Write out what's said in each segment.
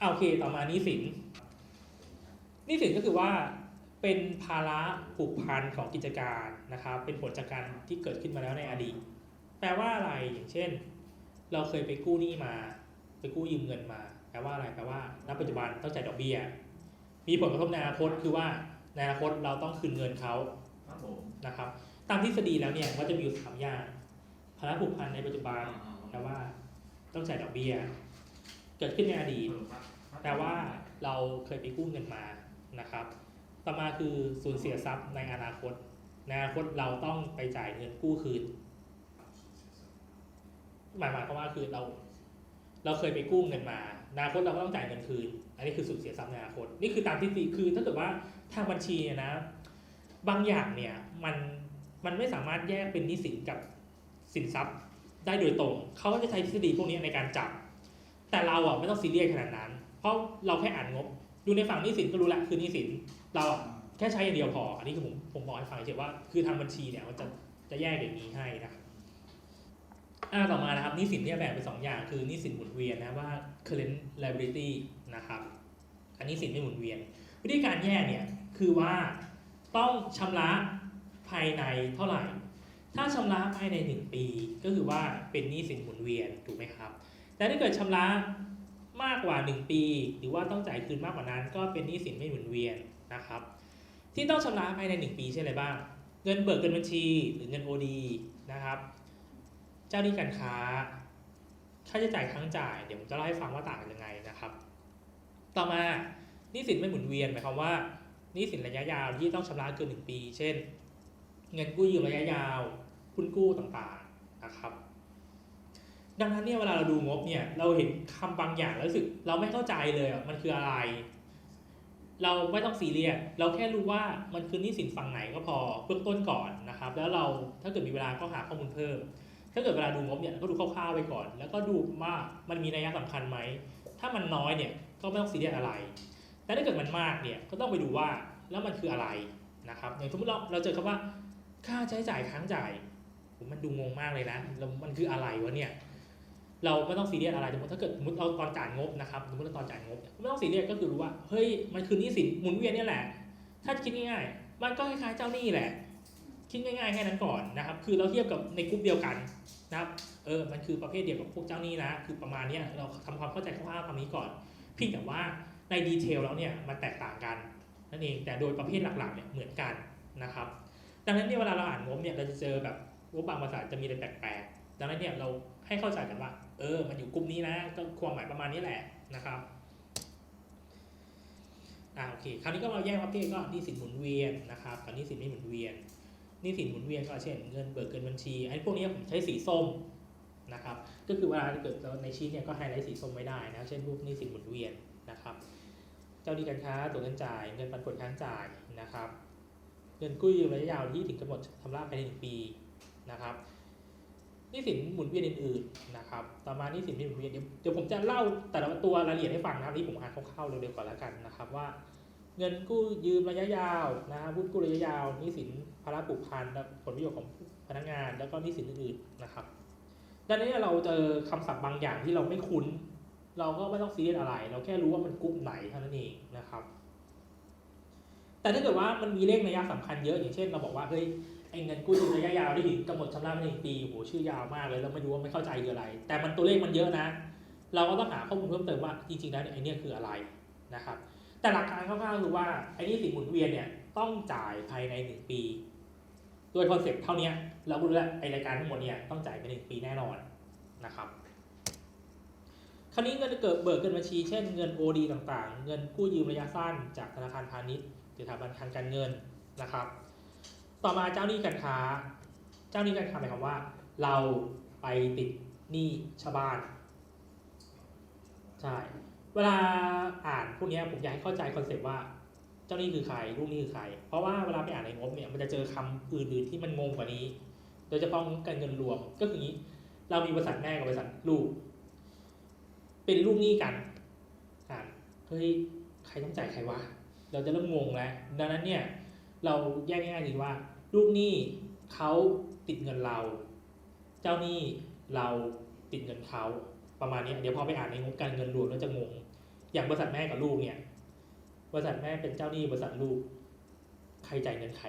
อาโอเคต่อมาหนี้สินหนี้สินก็คือว่าเป็นภาระผูกพันของกิจการนะครับ เป็นผลจากการที่เกิดขึ้นมาแล้วในอดีต แปลว่าอะไรอย่างเช่น เราเคยไปกู้หนี้มา ไปกู้ยืมเงินมา แปลว่าอะไรแปลว่าณปัจจุบันต้องจ่ายดอกเบี้ย มีผลกระทบในอนาคตคือว่าในอนาคตเราต้องคืนเงินเขาครับนะครับ ตามทฤษฎีแล้วเนี่ยว่าจะมีอยู่สามอย่างภาระผูกพันในปัจจุบันแปลว่าต้องจ่ายดอกเบี้ย เกิดขึ้นในอดีตแปลว่าเราเคยไปกู้เงินมานะครับ ต่อมาคือสูญเสียทรัพย์ในอนาคต ในอนาคตเราต้องไปจ่ายเงินกู้คืน หมายหมายความว่าคือเรา เราเคยไปกู้เงินมาอนาคตเราก็ต้องจ่ายเงินคืน อันนี้คือสูญเสียทรัพย์ในอนาคต นี่คือตามทฤษฎีคือถ้าเกิดว่าทางบัญชีเนี่ยนะ บางอย่างเนี่ยมันมันไม่สามารถแยกเป็นหนี้สินกับสินทรัพย์ได้โดยตรง เขาก็จะใช้ทฤษฎีพวกนี้ในการจับ แต่เราอะไม่ต้องซีเรียสขนาดนั้น เพราะเราแค่อ่านงบ ดูในฝั่งหนี้สินก็รู้แหละคือหนี้สิน เราอะแค่ใช้อย่างเดียวพอ อันนี้คือผมผมบอกให้ฟังเฉยว่าคือทางบัญชีเนี่ยมันจะจะแยกอย่างนี้ให้นะอ่าต่อมานะครับหนี้สินเนี่ยแบ่งเป็นสองอย่างคือหนี้สินหมุนเวียนนะว่า current liability นะครับอันนี้สินไม่หมุนเวียน วิธีการแยกเนี่ยคือว่าต้องชำระภายในเท่าไหร่ ถ้าชำระภายใน 1 ปี ก็คือว่าเป็นหนี้สินหมุนเวียนถูกไหมครับ แต่ถ้าเกิดชำระมากกว่า 1 ปี หรือว่าต้องจ่ายคืนมากกว่านั้น ก็เป็นหนี้สินไม่หมุนเวียนนะครับ ที่ต้องชำระภายใน 1 ปีใช่อะไรบ้าง เงินเบิกเงินบัญชีหรือเงิน OD นะครับ เจ้าหนี้การค้า ค่าใช้จ่ายครั้งจ่าย เดี๋ยวผมจะเล่าให้ฟังว่าต่างกันยังไงนะครับ ต่อมาหนี้สินไม่หมุนเวียนหมายความว่าหนี้สินระยะยาวที่ต้องชำระเกิน 1 ปี เช่น เงินกู้ยืมระยะยาวหุ้นกู้ต่างๆนะครับ ดังนั้นเนี่ยเวลาเราดูงบเนี่ยเราเห็นคำบางอย่างแล้วรู้สึก เราไม่เข้าใจเลยมันคืออะไร เราไม่ต้องซีเรียสเราแค่รู้ว่ามันคือนี้สินฝั่งไหนก็พอเบื้องต้นก่อนนะครับ แล้วเราถ้าเกิดมีเวลาก็หาข้อมูลเพิ่ม ถ้าเกิดเวลาดูงบเนี่ยก็ดูคร่าวๆไปก่อน แล้วก็ดูว่ามันมีนัยสำคัญไหมถ้ามันน้อยเนี่ยก็ไม่ต้องซีเรียสอะไร แต่ถ้าเกิดมันมากเนี่ยก็ต้องไปดูว่าแล้วมันคืออะไรนะครับอย่างสมมติเราเราเจอคำว่า ค่าใช้จ่ายค้างจ่ายมันดูงงมากเลยนะแล้วมันคืออะไรวะเนี่ย เราไม่ต้องซีเรียสอะไรสมมติถ้าเกิดสมมติเราตอนจ่ายงบนะครับสมมติเราตอนจ่ายงบไม่ต้องซีเรียสก็คือรู้ว่าเฮ้ยมันคือหนี้สินหมุนเวียนนี่แหละ ถ้าคิดง่ายๆมันก็คล้ายๆเจ้าหนี้แหละ คิดง่ายๆแค่นั้นก่อนนะครับ คือเราเทียบกับในกลุ่มเดียวกันนะครับเออมันคือประเภทเดียวกับพวกเจ้าหนี้นะ คือประมาณนี้เราทำความเข้าใจคร่าวๆคำนี้ก่อนเพียงแต่ว่าในดีเทลแล้วเนี่ยมันแตกต่างกันนั่นเองแต่โดยประเภทหลักๆเนี่ยเหมือนกันนะครับ ดังนั้นเนี่ยเวลาเราอ่านงบเนี่ยเราจะเจอแบบงบบางภาษาจะมีอะไรแปลกๆดังนั้นเนี่ยเราให้เข้าใจกันว่า เออ มันอยู่กลุ่มนี้นะก็ความหมายประมาณนี้แหละนะครับอ่าโอเค คราวนี้ก็มาแยกประเภทก็นี้สินหมุนเวียนนะครับกับนี้สินไม่หมุนเวียนนี้สินหมุนเวียนก็เช่นเงินเบิกเกินบัญชีไอ้พวกนี้ผมใช้สีส้มนะครับ ก็คือเวลาเกิดในชีตเนี่ยก็ไฮไลท์สีส้มไม่ได้นะ เช่นพวกนี้สินหมุนเวียนนะครับ เจ้าหนี้การค้าตัวเงินจ่าย เงินปันผลค้างจ่ายนะครับ เงินกู้ยืมระยะยาวที่ถึงกำหนดชำระภายในหนึ่งปีนะครับ นี้สินหมุนเวียนอื่นๆนะครับ ต่อมานี้สินไม่หมุนเวียนเดี๋ยวเดี๋ยวผมจะเล่าแต่ละตัวรายละเอียดให้ฟังนะครับที่ผมอ่านคร่าวๆเร็วๆก่อนแล้วกันนะครับว่า เงินกู้ยืมระยะยาวนะครับหุ้นกู้ระยะยาวนี้สินภาระผูกพันผลประโยชน์ของพนักงาน แล้วก็นี้สินอื่นๆนะครับดังนั้นเนี่ยเราเจอคำศัพท์บางอย่างที่เราไม่คุ้น เราก็ไม่ต้องซีเรียสอะไร เราแค่รู้ว่ามันกลุ่มไหนเท่านั้นเองนะครับ แต่ถ้าเกิดว่ามันมีเลขนัยสำคัญเยอะอย่างเช่น เราบอกว่าเฮ้ย ไอ้เงินกู้ยืมระยะยาวที่ถึงกำหนดชำระภายในหนึ่งปีโหชื่อยาวมากเลยเราไม่รู้ว่าไม่เข้าใจคืออะไร แต่มันตัวเลขมันเยอะนะ เราก็ต้องหาข้อมูลเพิ่มเติมว่าจริงๆแล้วเนี่ยไอ้นี่คืออะไรนะครับ แต่หลักการคร่าวๆคือว่าไอ้นี่สินหมุนเวียนเนี่ยต้องจ่ายภายในหนึ่งปีโดยคอนเซ็ปต์เท่านี้เราก็รู้แล้วไอ้รายการทั้งหมดเนี่ยต้องจ่ายภายในหนึ่งปีแน่นอนนะครับคราวนี้เงินเกิดเบิกเกินบัญชี เช่นเงิน OD ต่างๆ เงินกู้ยืมระยะสั้นจากธนาคารพาณิชย์หรือสถาบันทางการเงินนะครับ ต่อมาเจ้าหนี้การค้า เจ้าหนี้การค้าหมายความว่า เราไปติดหนี้ชาวบ้านใช่เวลาอ่านพวกนี้ผมอยากให้เข้าใจคอนเซปต์ว่าเจ้าหนี้คือใครลูกหนี้คือใคร เพราะว่าเวลาไปอ่านในงบเนี่ยมันจะเจอคำอื่นๆที่มันงงกว่านี้ โดยเฉพาะการเงินรวมก็คืออย่างนี้ เรามีบริษัทแม่กับบริษัทลูก เป็นลูกหนี้กันอ่านเฮ้ยใครต้องจ่ายใครวะเราจะเริ่มงงแล้วดังนั้นเนี่ย เราแยกง่ายๆดีว่าลูกหนี้เขาติดเงินเรา เจ้าหนี้เราติดเงินเขาประมาณนี้เดี๋ยวพอไปอ่านในงบการเงินรวมแล้วจะงง อย่างบริษัทแม่กับลูกเนี่ย บริษัทแม่เป็นเจ้าหนี้บริษัทลูก ใครจ่ายเงินใคร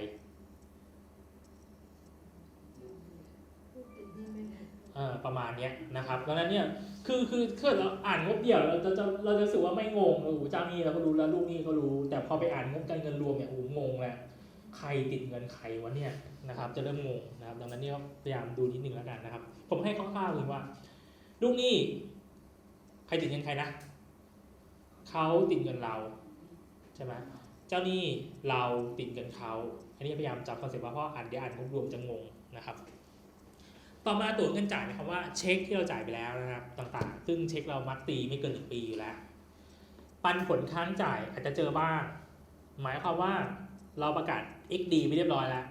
อ่อประมาณนี้นะครับดังนั้นเนี่ยคือคือคือเราอ่านงบเดี่ยวเราจะจะเราจะรู้สึกว่าไม่งงโอ้โหเจ้าหนี้เราก็รู้แล้วลูกหนี้ก็รู้ แต่พอไปอ่านงบการเงินรวมเนี่ยโอ้โหงงแหละ ใครติดเงินใครวะเนี่ยนะครับ จะเริ่มงงนะครับ ดังนั้นเนี่ยพยายามดูนิดนึงแล้วกันนะครับ ผมให้คร่าวๆเลยว่า ลูกหนี้ใครติดเงินใครนะเขาติดเงินเราใช่ไหมเจ้าหนี้เราติดเงินเขาอันนี้พยายามจับคอนเซ็ปต์ว่าเพราะอ่านเดี๋ยวอ่านรวมจะงงนะครับ ต่อมาตัวเงินจ่ายหมายความว่าเช็คที่เราจ่ายไปแล้วนะครับต่างๆ ซึ่งเช็คเรามัดตีไม่เกินหนึ่งปีอยู่แล้ว ปันผลค้างจ่ายอาจจะเจอบ้าง หมายความว่าเราประกาศ XD ไปเรียบร้อยแล้ว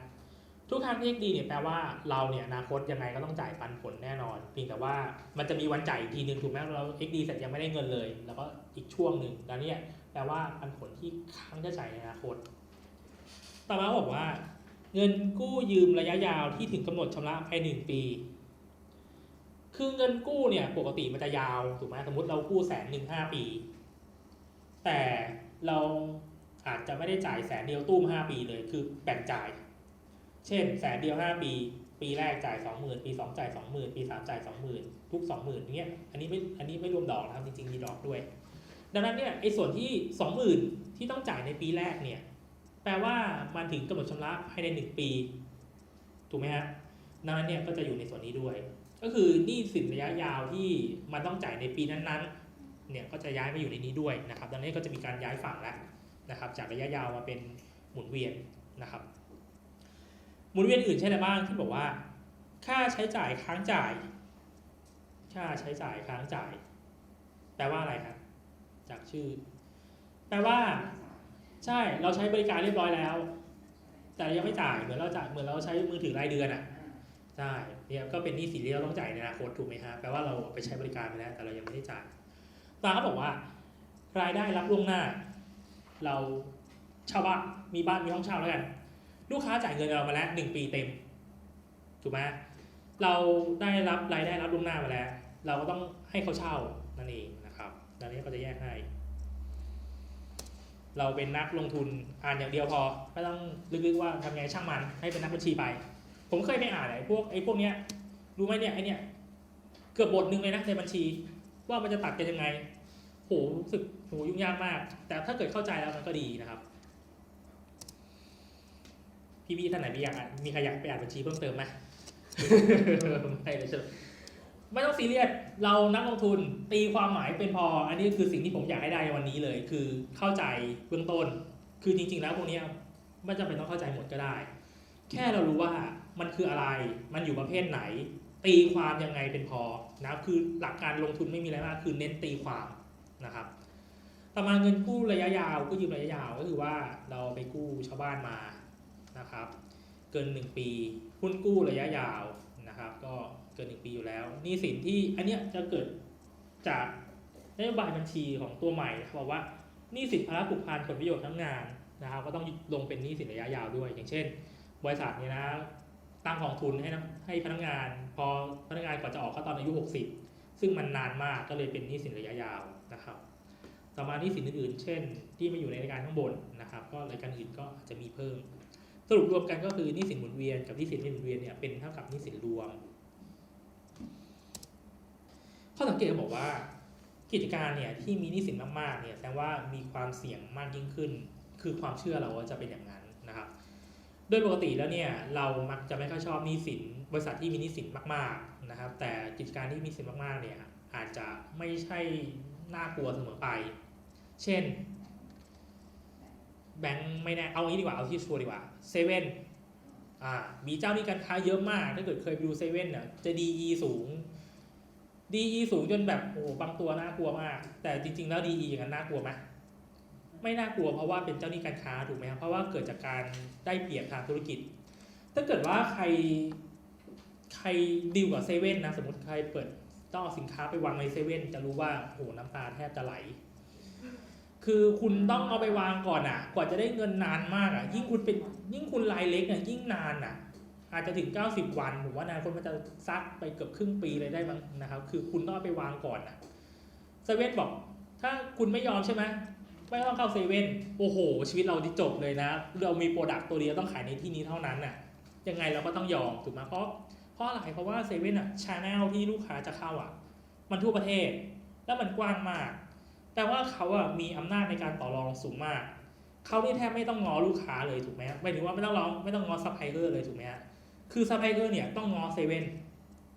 ทุกครั้งที่ XD เนี่ยแปลว่าเราเนี่ยอนาคตยังไงก็ต้องจ่ายปันผลแน่นอนเพียงแต่ว่ามันจะมีวันจ่ายอีกทีหนึ่งถูกไหมเรา XD เสร็จยังไม่ได้เงินเลย แล้วก็อีกช่วงหนึ่งแล้วเนี่ยแปลว่าปันผลที่ค้างจะจ่ายในอนาคต ต่อมาบอกว่า เงินกู้ยืมระยะยาวที่ถึงกำหนดชำระภายหนึ่งปี คือเงินกู้เนี่ยปกติมันจะยาวถูกไหมสมมติเรากู้แสนหนึ่งห้าปี แต่เรา อาจจะไม่ได้จ่ายแสนเดียวตุ้มห้าปีเลยคือแบ่งจ่าย เช่นแสนเดียวห้าปี ปีแรกจ่ายสองหมื่นปีสองจ่ายสองหมื่นปีสามจ่ายสองหมื่นทุกสองหมื่นเงี้ยอันนี้ไม่อันนี้ไม่รวมดอกนะครับจริงๆมีดอกด้วย ดังนั้นเนี่ยไอ้ส่วนที่สองหมื่นที่ต้องจ่ายในปีแรกเนี่ยแปลว่ามันถึงกำหนดชำระภายในหนึ่งปีถูกไหมฮะดังนั้นเนี่ยก็จะอยู่ในส่วนนี้ด้วย ก็คือหนี้สินระยะยาวที่มันต้องจ่ายในปีนั้นๆเนี่ยก็จะย้ายมาอยู่ในนี้ด้วยนะครับ ดังนั้นก็จะมีการย้ายฝั่งแล้ว นะครับจากระยะยาวมาเป็นหมุนเวียนนะครับ หมุนเวียนอื่นใช่ไหมบ้างที่บอกว่า ค่าใช้จ่ายค้างจ่าย ค่าใช้จ่ายค้างจ่าย แปลว่าอะไรครับจากชื่อ แปลว่าใช่เราใช้บริการเรียบร้อยแล้ว แต่ยังไม่จ่ายเหมือนเราจ่ายเหมือนเราใช้มือถือรายเดือนอะใช่เนี่ยก็เป็นหนี้สินที่เราต้องจ่ายในอนาคตถูกไหมฮะแปลว่าเราไปใช้บริการไปแล้วแต่เรายังไม่ได้จ่ายตาเขาบอกว่า รายได้รับล่วงหน้า เราเช่าบ้านมีบ้านมีห้องเช่าแล้วกัน ลูกค้าจ่ายเงินเรามาแล้วหนึ่งปีเต็มถูกไหมเราได้รับรายได้รับล่วงหน้ามาแล้ว เราก็ต้องให้เขาเช่านั่นเองนะครับดังนี้ก็จะแยกให้ เราเป็นนักลงทุนอ่านอย่างเดียวพอไม่ต้องลึกๆว่าทำไงช่างมันให้เป็นนักบัญชีไป ผมเคยไปอ่านไอ้พวกไอ้พวกเนี้ยรู้ไหมเนี่ยไอ้เนี่ยเกือบบทหนึ่งเลยนะในบัญชี ว่ามันจะตัดกันยังไง โหรู้สึกโหยุ่งยากมาก แต่ถ้าเกิดเข้าใจแล้วมันก็ดีนะครับพี่ๆท่านไหนมีอยากมีใครอยากไปอ่านบัญชีเพิ่มเติมไหมไม่เลยใช่ไหมไม่ต้องซีเรียสเรานักลงทุนตีความหมายเป็นพอ อันนี้คือสิ่งที่ผมอยากให้ได้วันนี้เลย คือเข้าใจเบื้องต้น คือจริง ๆ แล้วพวกนี้ไม่จำเป็นต้องเข้าใจหมดก็ได้ แค่เรารู้ว่ามันคืออะไร มันอยู่ประเภทไหน ตีความยังไงเป็นพอนะคือหลักการลงทุนไม่มีอะไรมากคือเน้นตีความ นะครับ ต่อมาเงินกู้ระยะยาวกู้ยืมระยะยาวก็คือว่าเราไปกู้ชาวบ้านมานะครับ เกิน 1 ปีหุ้นกู้ระยะยาวนะครับ ก็เกิน 1 ปีอยู่แล้วนี่สินที่อันเนี้ยจะเกิดจากนโยบายบัญชีของตัวใหม่บอกว่านี้สินภาระผูกพันผลประโยชน์ทั้งงานนะครับ ก็ต้องลงเป็นนี้สินระยะยาวด้วย อย่างเช่น บริษัทเนี่ยนะตั้งกองทุนให้นะให้พนักงาน พอพนักงานก่อนจะออกเขาตอนอายุ 60 ซึ่งมันนานมากก็เลยเป็นหนี้สินระยะยาว นะครับ ต่อมาหนี้สินอื่นๆ เช่น ที่ไม่อยู่ในรายการข้างบนนะครับ ก็รายการอื่นก็อาจจะมีเพิ่ม สรุปรวมกันก็คือนี้สินหมุนเวียนกับหนี้สินไม่หมุนเวียนเนี่ยเป็นเท่ากับนี้สินรวม ข้อสังเกตบอกว่า กิจการเนี่ยที่มีนี้สินมากๆเนี่ยแสดงว่ามีความเสี่ยงมากยิ่งขึ้น คือความเชื่อเราว่าจะเป็นอย่างนั้นนะครับ โดยปกติแล้วเนี่ยเรามักจะไม่ค่อยชอบนี้สินบริษัทที่มีนี้สินมาก ๆ นะครับ แต่กิจการที่มีสินมาก ๆ เนี่ยอาจจะไม่ใช่ น่ากลัวเสมอไป เช่น แบงค์ไม่แน่เอางี้ดีกว่า เอาที่ชัวร์ดีกว่าเซเว่นอ่ามีเจ้าหนี้การค้าเยอะมาก ถ้าเกิดเคยไปดูเซเว่นเนี่ยจะ DE สูง DE สูงจนแบบโอ้โหบางตัวน่ากลัวมาก แต่จริง ๆ แล้ว DE อย่างนั้นน่ากลัวไหมไม่น่ากลัวเพราะว่าเป็นเจ้าหนี้การค้าถูกไหมครับเพราะว่าเกิดจากการได้เปรียบทางธุรกิจ ถ้าเกิดว่าใครใครดีลกับเซเว่นนะสมมติใครเปิด ต้องเอาสินค้าไปวางในเซเว่นจะรู้ว่าโอ้โหน้ำตาแทบจะไหล คือคุณต้องเอาไปวางก่อนอะ กว่าจะได้เงินนานมากอะ ยิ่งคุณเป็นยิ่งคุณรายเล็กอะยิ่งนานอะ อาจจะถึง 90 วันผมว่านานคนมันจะซักไปเกือบครึ่งปีเลยได้มั้งนะครับ คือคุณต้องเอาไปวางก่อนอะเซเว่นบอก ถ้าคุณไม่ยอมใช่ไหมไม่ต้องเข้าเซเว่นโอ้โห ชีวิตเราที่จบเลยนะ เรามีโปรดักต์ตัวเดียวต้องขายในที่นี้เท่านั้นน่ะ ยังไงเราก็ต้องยอมถูกไหมเพราะ เพราะอะไรเพราะว่าเซเว่นอะชาแนลที่ลูกค้าจะเข้าอะ มันทั่วประเทศ แล้วมันกว้างมาก แต่ว่าเขาอะมีอำนาจในการต่อรองสูงมาก เขานี่แทบไม่ต้องงอลูกค้าเลยถูกไหมหมายถึงว่าไม่ต้องร้องไม่ต้องงอซัพพลายเออร์เลยถูกไหมคือซัพพลายเออร์เนี่ยต้องงอเซเว่น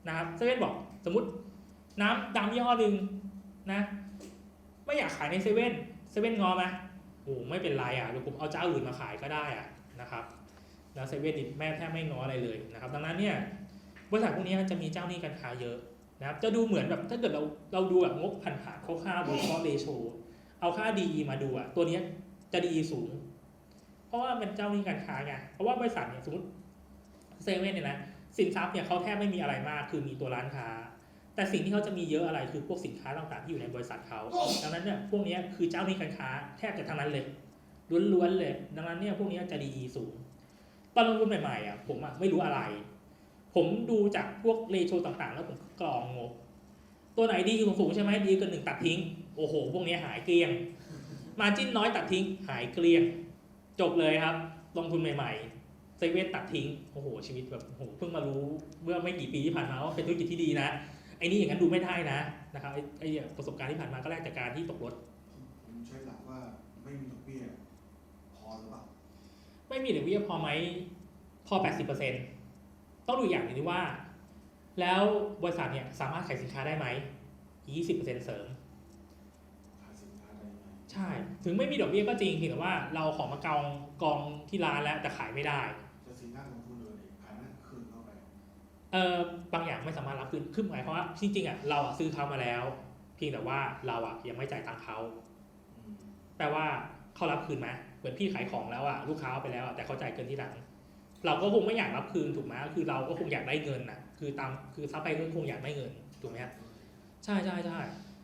นะครับเซเว่นบอกสมมติน้ำดำยี่ห้อหนึ่งนะ ไม่อยากขายในเซเว่นเซเว่นงอไหมโอ้ไม่เป็นไรอะเดี๋ยวผมเอาเจ้าอื่นมาขายก็ได้อะนะครับแล้วเซเว่นนี่แม่แทบไม่งออะไรเลยนะครับ ดังนั้นเนี่ย บริษัทพวกนี้จะมีเจ้าหนี้การค้าเยอะนะครับจะดูเหมือนแบบถ้าเกิดเราเราดูแบบงบผ่านผ่านคร่าวๆโดยเฉพาะเรโชเอาค่า DE มาดูอะตัวนี้จะ DE สูง เพราะว่าเป็นเจ้าหนี้การค้าไงเพราะว่าบริษัทเนี่ยสมมติเซเว่นเนี่ยนะสินทรัพย์เนี่ยเขาแทบไม่มีอะไรมากคือมีตัวร้านค้า แต่สิ่งที่เขาจะมีเยอะอะไรคือพวกสินค้าต่างๆที่อยู่ในบริษัทเขาดังนั้นเนี่ยพวกนี้คือเจ้าหนี้การค้าแทบจะทั้งนั้นเลยล้วนๆเลย ดังนั้นเนี่ยพวกนี้จะดีสูงตอนลงทุนใหม่ๆอะผมอะไม่รู้อะไร ผมดูจากพวกเรโชต่างๆ แล้วผมกรองงบ ตัวไหนดีสูงๆใช่ไหมดีเกินหนึ่งตัดทิ้ง โอ้โห พวกเนี้ยหายเกลี้ยง มาจิ้นน้อยตัดทิ้ง หายเกลี้ยง จบเลยครับ ลงทุนใหม่ๆเซเว่นตัดทิ้ง โอ้โห ชีวิตแบบโอ้โหเพิ่งมารู้เมื่อไม่กี่ปีที่ผ่านมาว่าเป็นธุรกิจที่ดีนะ ไอ้นี่อย่างนั้นดูไม่ได้นะนะครับไอ้ไอ้ประสบการณ์ที่ผ่านมาก็แลกจากการที่ตกรถผมใช้หลักว่าไม่มีดอกเบี้ยพอหรือเปล่าไม่มีดอกเบี้ยพอไหมพอ80%ต้ องดูอย่างหนึงที่ว่า แล้วบริษัทเนี่ยสามารถขายสินค้าได้ไหม20%เสริมขายสินค้าได้ไหมใช่ ถึงไม่มีดอกเบี้ยก็จริงเพียงแต่ว่าเราเอาของมากองกองที่ร้านแล้วแต่ขายไม่ได้จะสินค้าของคุณเลยขายนั่นคืนเข้าไปเออบางอย่างไม่สามารถรับคืนคือหมายความว่าจริงๆอะเราอะซื้อเขามาแล้ว เพียงแต่ว่าเราอะยังไม่จ่ายตังค์เขาอืมแปลว่าเขารับคืนไหมเหมือนพี่ขายของแล้วอะลูกค้าเอาไปแล้วอะแต่เขาจ่ายเกินที่หลัง เราก็คงไม่อยากรับคืนถูกไหมคือเราก็คงอยากได้เงินนะคือตามคือซัพพลายเออร์คงอยากได้เงินถูกไหมฮะใช่ใช่ใช่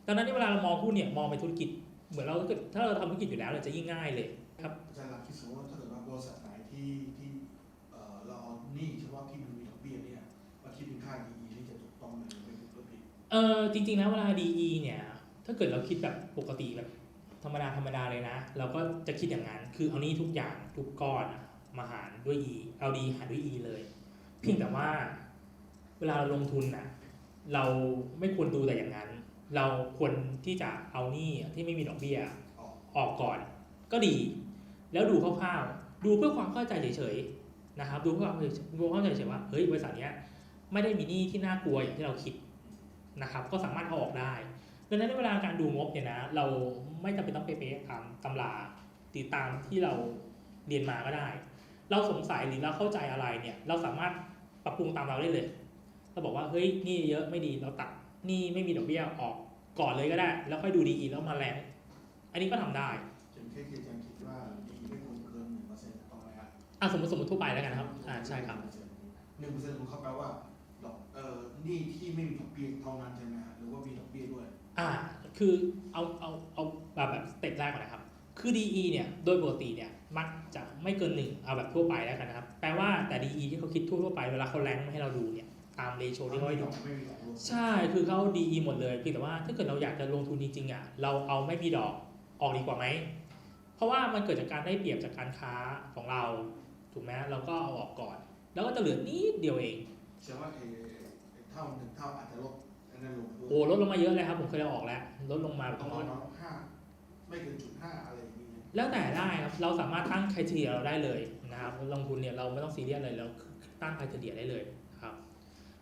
ดังนั้นที่เวลาเรามองหุ้นเนี่ยมองเป็นธุรกิจ เหมือนเราเกิดถ้าเราทำธุรกิจอยู่แล้วเราจะยิ่งง่ายเลยครับอาจารย์หลักคิดสมมติว่าถ้าเกิดว่าบริษัทไหนที่ที่เอ่อเราเอาหนี้เฉพาะที่มันมีดอกเบี้ยเนี่ยมาคิดเป็นค่า DE นี่จะถูกต้องไหมหรือไม่ถูกหรือผิดเออจริงๆแล้วเวลา DE เนี่ยถ้าเกิดเราคิดแบบปกติแบบธรรมดาธรรมดาเลยนะ เราก็จะคิดอย่างนั้นคือเอานี้ทุกอย่างทุกก้อนอะ มาหารด้วย E เอา D หารด้วย E เลย เพียงแต่ว่า เวลาเราลงทุนนะเราไม่ควรดูแต่อย่างนั้น เราควรที่จะเอาหนี้ที่ไม่มีดอกเบี้ยออกก่อน ก็ดี แล้วดูคร่าวๆดูเพื่อความเข้าใจเฉยๆนะครับ ดูเพื่อความดูเข้าใจเฉยๆว่าเฮ้ยบริษัทเนี้ยไม่ได้มีหนี้ที่น่ากลัวอย่างที่เราคิดนะครับ ก็สามารถเอาออกได้ดังนั้นในเวลาการดูงบเนี่ยนะ เราไม่จำเป็นต้องเป๊ะๆตามตำราติดตามที่เราเรียนมาก็ได้ เราสงสัยหรือเราเข้าใจอะไรเนี่ย เราสามารถปรับปรุงตามเราได้เลย เราบอกว่าเฮ้ยหนี่เยอะไม่ดีเราตัดหนี่ไม่มีดอกเบี้ยออกก่อนเลยก็ได้ แล้วค่อยดูดีแล้วมาแรงอันนี้ก็ทำได้อย่างเช่นที่อาจารย์คิดว่า DE ไม่ควรเกินหนึ่งเปอร์เซ็นต์ต้องไหมครับอะสมมติสมมติทั่วไปแล้วกันนะครับอ่าใช่ครับหนึ่งเปอร์เซ็นต์ของเขาแปลว่าดอกเอ่อหนี้ที่ไม่มีดอกเบี้ยเท่านั้นใช่ไหมฮะหรือว่ามีดอกเบี้ยด้วย อ่า คือเอาเอาเอาแบบแบบสเต็ปแรกก่อนนะครับ คือ DE เนี่ยโดยปกติเนี่ยมักจะไม่เกินหนึ่งเอาแบบทั่วไปแล้วกันนะครับ แปลว่าแต่ DE ที่เขาคิดทั่วๆไปเวลาเขาแรงให้เราดูเนี่ยตามเรโชที่เขาให้ดูไม่มีดอกรวมใช่คือเขาดีหมดเลยเพียงแต่ว่าถ้าเกิดเราอยากจะลงทุนจริงๆอะเราเอาไม่มีดอกออกดีกว่าไหม เพราะว่ามันเกิดจากการได้เปรียบจากการค้าของเราถูกไหมเราก็เอาออกก่อน แล้วก็จะเหลือนิดเดียวเองแสดงว่าเอเท่าหนึ่งเท่าอาจจะลดอันนั้นลงด้วยโอ้ลดลงมาเยอะเลยครับผมเคยเอาออกแล้วลดลงมาแบบต้องน้อยน้อยห้า ไม่เกินจุดห้าอะไรอย่างนี้แล้วแต่ได้ครับเราสามารถตั้ง c r i t e r i a เราได้เลยนะครับลงทุนเนี่ยเราไม่ต้องซีเรียสเลยเราตั้ง c r i t e r i a ได้เลยนะครับ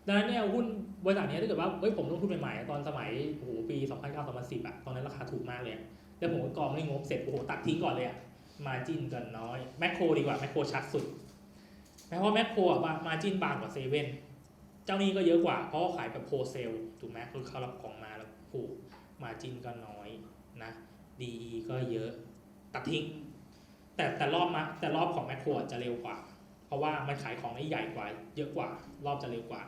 ดังนั้นเนี่ยหุ้นบริษัทนี้ถ้าเกิดว่าเฮ้ยผมลงทุนใหม่ๆตอนสมัยโอ้โหปี 2009 2010อะตอนนั้นราคาถูกมากเลย แล้วผมก็กองไม่งบเสร็จโอ้โหตัดทิ้งก่อนเลยอะมาจิ้นกันน้อยแมคโครดีกว่าแมคโครชัดสุดแม้ว่าแมคโครอะมาจิ้นบางกว่าเซเว่นเจ้านี้ก็เยอะกว่าเพราะว่าขายแบบโฮเซลถูกไหมคือเขารับของมาแล้วโอ้โหมาจิ้นก็น้อยนะ ดีก็เยอะตัดทิ้ง แต่แต่รอบมาแต่รอบของแมคโครจะเร็วกว่า เพราะว่ามันขายของได้ใหญ่กว่า เยอะกว่า รอบจะเร็วกว่า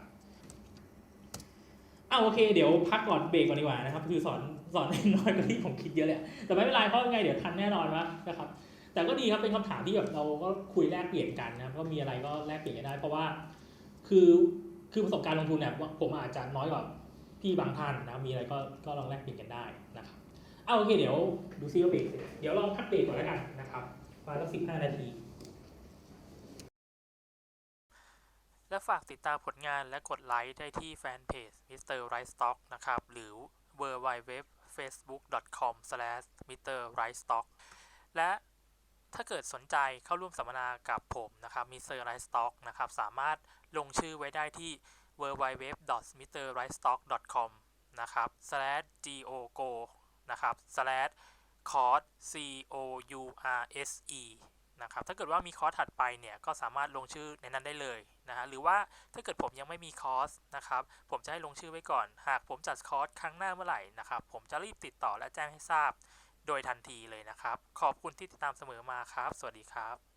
อ้าวโอเคเดี๋ยวพักก่อนเบรกก่อนดีกว่านะครับ คือสอนสอนน้อยกว่าที่ผมคิดเยอะเลยแต่ไม่เป็นไรเพราะยังไงเดี๋ยวทันแน่นอนวะนะครับ แต่ก็ดีครับเป็นคำถามที่แบบเราก็คุยแลกเปลี่ยนกันนะครับก็มีอะไรก็แลกเปลี่ยนกันได้ เพราะว่าคือคือประสบการณ์ลงทุนเนี่ยผมอาจจะน้อยกว่าพี่บางท่านนะมีอะไรก็ก็ลองแลกเปลี่ยนกันได้นะครับ เอาโอเคเดี๋ยวดูซิว่าเบรกเดี๋ยวลองพักเบรกก่อนแล้วกันนะครับประมาณสักสิบห้านาที และฝากติดตามผลงานและกดไลค์ได้ที่แฟนเพจ Mr. Right Stock นะครับ หรือ w w w facebook com mr right stock และถ้าเกิดสนใจเข้าร่วมสัมมนากับผมนะครับ Mr. Right Stock นะครับ สามารถลงชื่อไว้ได้ที่ w w w mr right stock com นะครับ slash go go นะครับ slash course c o u r s e นะครับ ถ้าเกิดว่ามีคอร์สถัดไปเนี่ย ก็สามารถลงชื่อในนั้นได้เลยนะฮะ หรือว่าถ้าเกิดผมยังไม่มีคอร์สนะครับ ผมจะให้ลงชื่อไว้ก่อน หากผมจัดคอร์สครั้งหน้าเมื่อไหร่นะครับ ผมจะรีบติดต่อและแจ้งให้ทราบ โดยทันทีเลยนะครับ ขอบคุณที่ติดตามเสมอมาครับ สวัสดีครับ